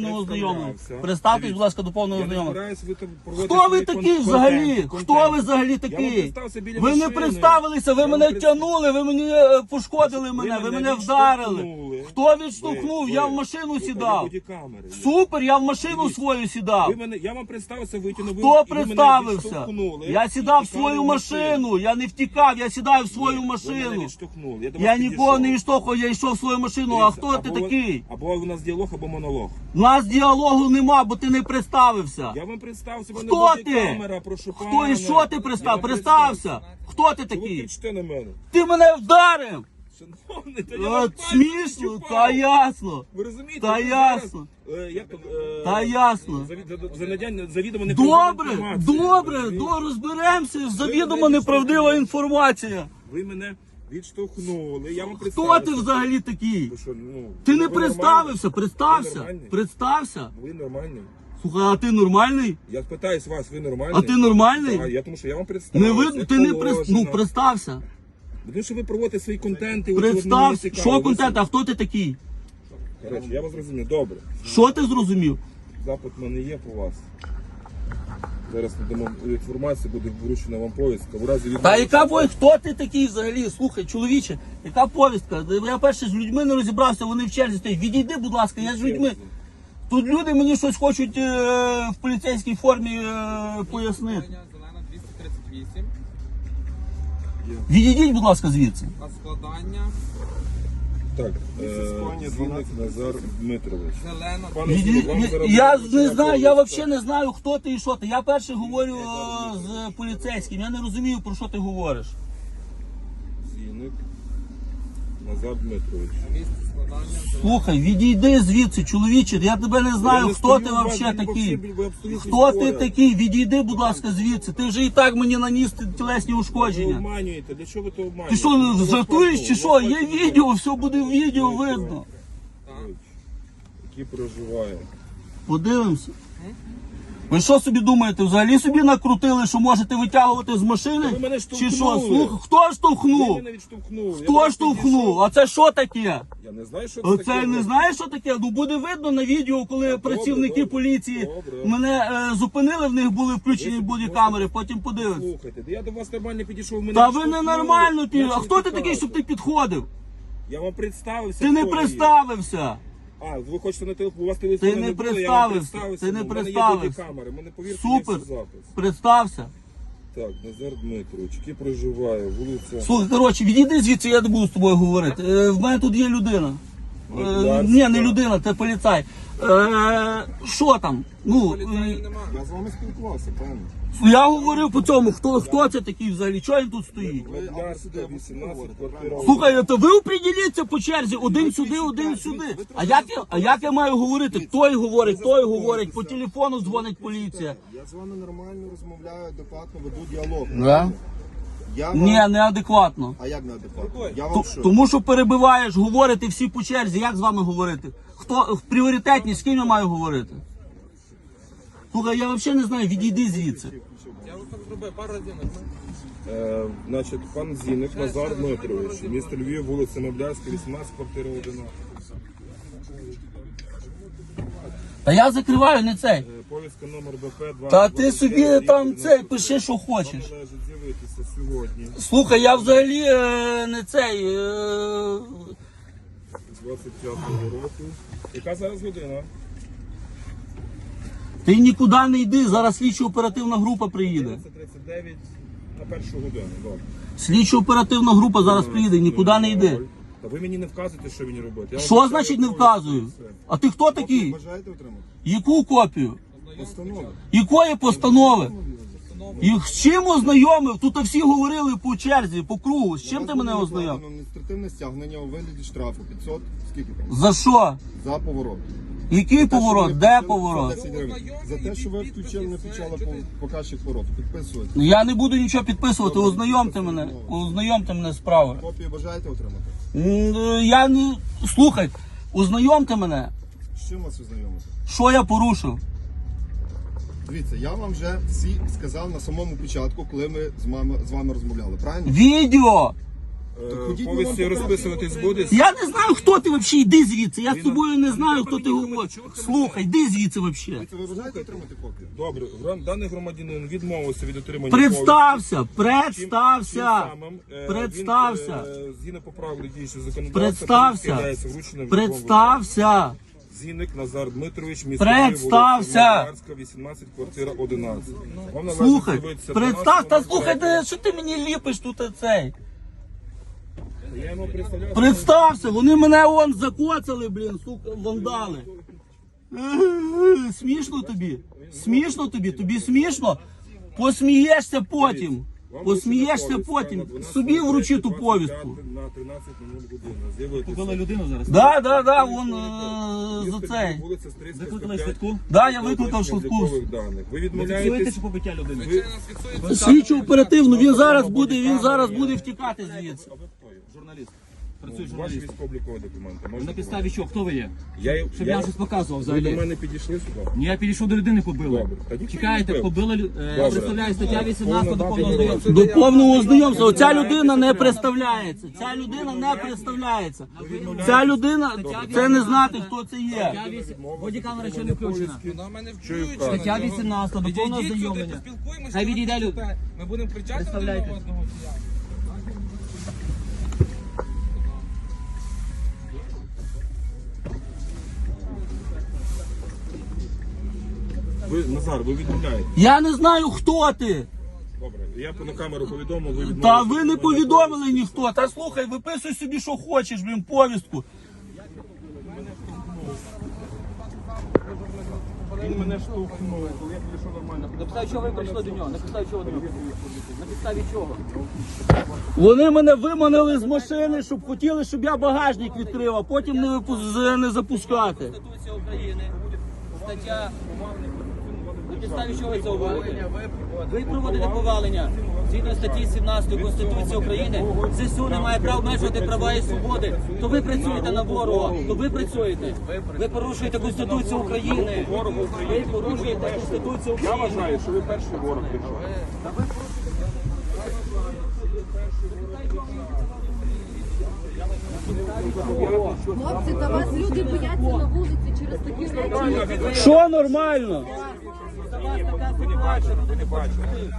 повного знайомого. Представтесь, будь ласка, до повного Я знайомого. Хто ви такий взагалі? Хто ви взагалі такий? Ви не представилися, ви Я мене втягнули, ви мені е, пошкодили мене, ви мене вдарили. Хто відштовхнув? Я в машину сідав. Супер, я в машину Дивіться, свою сідав. Ви мене, я вам представився, витягнув. ви- Хто ви мене представився? відштовхнули Я і сідав в втікали свою в машину, я не втікав, я сідаю в свою Ви мене машину. відштовхнули. Я, до Я вас нікого не відштовхував, я йшов в свою машину. А Дивіться, хто ти або такий? Або у нас діалог, або монолог. У нас діалогу нема, бо ти не представився. Я вам представився, мене Хто ти? бодікамера, прошу Хто і що ти Я представ? вам Представся. Хто ти Ви такий? кричите на мене. Ти мене вдарив! Шановний, та я вам пальцем смішно, та ясно. Ви розумієте? Та ви ясно. е, як е, Та ясно. завід- за- за надяння- завідомо не Добре, добре, до розберемося. Завідомо неправдива інформація. Ви мене відштовхнули. Я вам Хто представився. ти взагалі такий? Ви що, ну, Ти не представився, Ви представся. Представся. Ви нормальний. Слухай, а ти нормальний? Я питаюсь вас, ви нормальний? А ти нормальний? Так, я тому що я вам представився. Не видно, ти не прис... Ну, представся. Тому що ви проводите свої контенти. от от мені Представся. цікаво. Що Ви контент, а хто ти такий? Коротше, я вас зрозумів. Добре. Що ти зрозумів? Запит в мене є по вас. Зараз надамо інформацію, буде вручена вам повістка. В разі Та яка повістка? Хто ти такий взагалі? Слухай, чоловіче, яка повістка? Я перше з людьми не розібрався, вони в черзі стоять. Відійди, будь ласка, я з людьми. Тут люди мені щось хочуть е, в поліцейській формі е, пояснити. Зелена 238. Відійдіть, будь ласка, звідси. А складання Так, е, Зінник Назар Дмитрович. Пане Зінник, вам зараз Я не знаю, я взагалі не знаю, хто ти і що ти. Я перше говорю е, з поліцейським. Я не розумію, про що ти говориш. Зінник Назар Дмитрович. Слухай, відійди звідси, чоловіче. Я тебе не знаю, не хто ти взагалі такий. ви Хто ти такий? Відійди, будь ласка, звідси. Ти вже і так мені наніс тілесні Ви ушкодження. обманюєте, для чого ви то обманюєте? Ти що, жартуєш чи що? Є відео, все буде в відео видно. Який проживає. Подивимося. Ви що собі думаєте? Взагалі собі накрутили, що можете витягувати з машини? Ви мене Чи що? штовхнули. Слухай, хто Ви штовхнув? мене відштовхнули. Я Хто штовхнув? підійшов. А це що таке? Я не знаю, що це Оце таке. не знаєш, що таке? Ну буде видно на відео, коли працівники добре. поліції Добре. мене е, зупинили, в них були включені Ви бодікамери, потім подивимося. Слухайте, я до вас нормально підійшов. Мене Та ви відштовхнули. ненормально ти. А ще хто ти такий, щоб ти підходив? Я вам представився. Ти не хто є. представився. А, ви хочете на телефон, у вас телефону Ти не було, я вам представився, представився. ти не в мене є представився. камери. мене, повірте, Супер. є запис. Представся. Так, Назар Дмитрович, який проживає, вулиця... Слухай, коротше, відійди звідси, я не буду з тобою говорити. Е, в мене тут є людина. Е, ні, не людина, це поліцай. Е, що там? Ну, е. Я з вами спілкувався, певно. я говорив по цьому, хто, хто це такий взагалі, чого він тут стоїть? Боярська, 18, квартира... Слухай, то ви оприділіться по черзі, один сюди, один сюди. А як я, а як я маю говорити? Той говорить, той говорить, по телефону дзвонить поліція. Я з вами нормально розмовляю, адекватно веду діалог. Да? Я вам... Ні, неадекватно. А як неадекватно? Я Т- вам що? Тому що перебиваєш, говорите всі по черзі. Як з вами говорити? Хто в пріоритетність, з ким я маю говорити? Слухай, я взагалі не знаю, відійди звідси. Я вже так зробив, пару разів нажму. Е, значить, пан Зінник Назар Дмитрович, місто Львів, вулиця Меблярська, 18, квартира 11. Та я закриваю не цей. Повістка номер БП 2. Та ти собі там цей пиши, що хочеш. Належить з'явитися сьогодні, Слухай, я взагалі е, не цей. Е, 25-го року. Яка зараз година? ти нікуди не йди, зараз слідчо оперативна група приїде. 11.39 на першу годину. Добре. Слідчо оперативна група зараз приїде, нікуди не йди. Та ви мені не вказуєте, що мені робити. Я вам Що значить не вказую? все. А ти хто такий? Бажаєте отримати? Яку копію? Якої постанови? Їх з чим ознайомив? Тут всі говорили по черзі, по кругу. З чим ти мене ознайомив? Адміністративне стягнення у вигляді штрафу 500, скільки там? За що? За поворот. Який Те, поворот? Де поворот? За те, що ви включили, не включали по- показчик повороту. Підписуєте. Ну, Я не буду нічого підписувати, ознайомте мене. Ознайомте мене з справою. Копію бажаєте отримати? Я не. Слухай, ознайомте мене. З чим вас ознайомити? Що я порушив? Дивіться, я вам вже всі сказав на самому початку, коли ми з вами, з вами розмовляли. Правильно? Відео! Е, Повісті розписуватись буде. Я не знаю, хто ти взагалі, йди звідси. Я з тобою не знаю, хто ти говориш. Слухай, йди звідси взагалі. Це ви бажаєте отримати копію? Добре, гром- даний громадянин відмовився від отримання Представся, повістки. Тим представся, самим, е, представся, він, е, Згідно поправок діючого законодавства, Представся. являється представся. Зінник Назар Дмитрович, місто Представся. Київ, 18, квартира 11. Вам належить Слухай, з'явитися представ, та 13.03. слухай, де- що ти мені ліпиш тут цей? Я йому представляю. Представся, вони мене он закоцали, блін, сука, вандали. Е, Смішно тобі? Смішно тобі? Тобі смішно? Посмієшся потім. Посмієшся потім. Собі вручи ту повістку. На 13.00 годину. З'явитися. людину зараз. Да, да, да, вон е, за цей. Вулиця Викликали швидку? Да, я викликав швидку. Даних. Ви відмовляєтесь? чи побиття людини? Слідчо оперативно, він зараз буде, він зараз буде втікати звідси. Журналіст. Працює Ваші журналіст. військово-облікові документи. Можете На підставі чого? Хто ви є? Я, я, Щоб я вам щось показував ви до взагалі. мене підійшли сюди? Ні, я підійшов до людини, побили. Добре. Та ніхто не бив. побили е, Добре. представляю стаття 18 до повного знайомства. До повного знайомства. Оця людина не представляється. Ця людина не представляється. Ця людина, це не знати, хто це є. Стаття 8 Бодікамера ще не включена. Вона в мене включена. Стаття 18 до повного Підійдіть сюди, знайомлення. поспілкуємося. Хай відійде люд. Ми будемо кричати один одного. чи як? Ви, Назар, ви відмовляєте. Я не знаю, хто ти. Добре, я на камеру повідомив, ви відмовляєте. Та ви не повідомили ніхто. Та слухай, виписуй собі, що хочеш, блін, повістку. Він мене штовхнув, коли я підійшов нормально. На підставі чого ви прийшли до нього? На підставі чого до нього? На підставі чого? Вони мене виманили з машини, щоб хотіли, щоб я багажник відкрив, а потім не, випу- не запускати. Конституція України, стаття. На підставі чого ви це говорите? Ви проводите повалення. Згідно статті 17 Конституції України, ЗСУ не має права обмежувати права і свободи. То ви працюєте на ворога, то ви працюєте. Ви порушуєте Конституцію України. Ви порушуєте Конституцію Я України. вважаю, що ви перший ворог прийшов. Хлопці, та вас люди бояться на вулиці через такі речі. Що нормально? Та вас така ситуація. Ви не бачите.